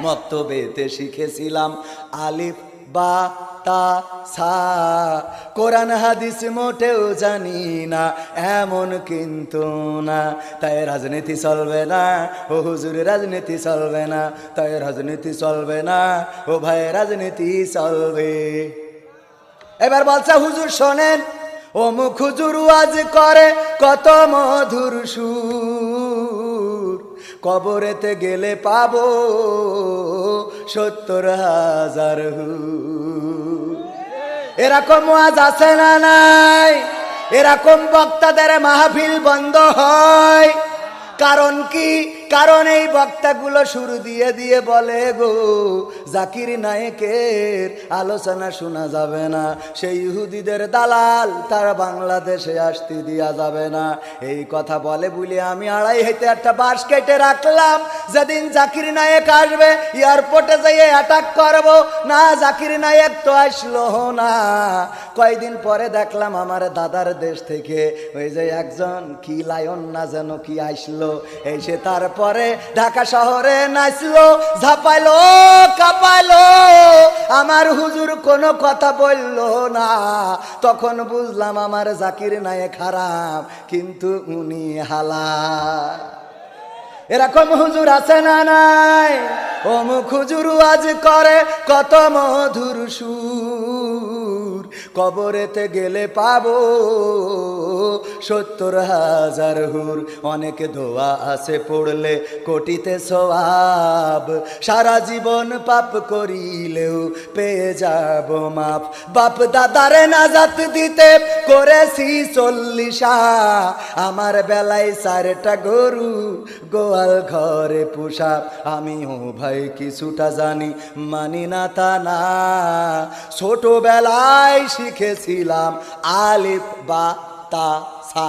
মক্তবেতে শিখেছিলাম আলিফ, বা, তা, সা। কোরআন, হাদিস মোটেও জানি না, এমন কিন্তু না। তাই রাজনীতি চলবে না, ও হুজুর, রাজনীতি চলবে না। তাই রাজনীতি চলবে না, ও ভাই, রাজনীতি চলবে। এবার বলছে, হুজুর শোনেন ও মুখ হুজুর আজ করে কত মধুর সুর। কবরেতে গেলে পাব সত্তর হাজার হু। এরকম আজ আছে না নাই? এরকম বক্তাদের মাহফিল বন্ধ হয়। কারণ কি? কারণ এই বক্তাগুলো শুরু দিয়ে দিয়ে বলে গো, জাকির নায়কের আলোচনা শোনা যাবে না, সেই ইহুদিদের দালাল তার বাংলাদেশে আসতে দেওয়া যাবে না। এই কথা বলে বলে আমি আড়াই হাইতে একটা বাস কেটে রাখলাম, যেদিন জাকির নায়ক আসবে, এয়ারপোর্টে যেয়ে অ্যাটাক করব। না, জাকির নায়ক তো আসলো না। কয়দিন পরে দেখলাম আমার দাদার দেশ থেকে, ওই যে একজন কি লায়ন না যেন কি আসলো এসে তারপরে ঢাকা শহরে নাচলো ঝাপাইলো, কাপাইলো। আমার হুজুর কোনো কথা বলল না। তখন বুঝলাম আমার জাকির নায়ক খারাপ, কিন্তু উনি হালা এরকম হুজুর আছে না নাই? মুখ হুজুর আজ করে কত মধুর সুর। কবরেতে গেলে পাবো। সত্তর হাজার হুর, অনেক ধোয়া আছে পড়লে কোটিতে সোয়াব সারা জীবন পাপ করিলেও পেয়ে যাব মাপ। বাপ দাদারে নাজাত দিতে করেছি চল্লিশা। আমার বেলায় চারটা গরু, গোয়াল ঘরে পোষা। আমি ও ভাই, কিছুটা জানি মানি না তা না। ছোটবেলায় শিখেছিলাম আলিফ বা তা সা।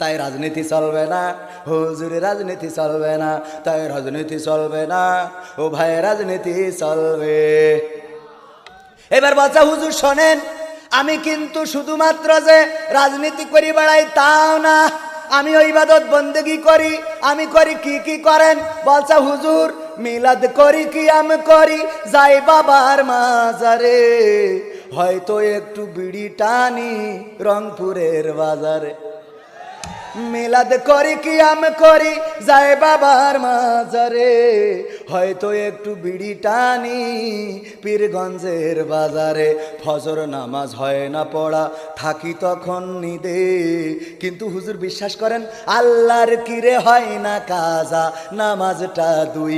তাই রাজনীতি চলবে না, হুজুরে রাজনীতি চলবে না, তাই রাজনীতি চলবে না, ও ভাই রাজনীতি চলবে। এবার বাচ্চা হুজুর শোনেন, আমি কিন্তু শুধুমাত্র যে রাজনীতি করি বেড়াই তাও না, আমি ওই ইবাদত বন্দেগি করি, আমি করি কি কি করেন? বলছা হুজুর, মিলাদ করি কি আমি করি, যাই বাবার মাজারে। হয়তো একটু বিড়ি টানি রংপুরের বাজারে। মিলাদ করি কি আমি করি যায় বাবার মাজারে। হয়তো একটু বিড়ি টানি পীরগঞ্জের বাজারে। ফজর নামাজ হয় না পড়া, থাকি তখন নিদে। কিন্তু হুজুর বিশ্বাস করেন, আল্লাহর কিরে হয় না কাজা, নামাজটা দুই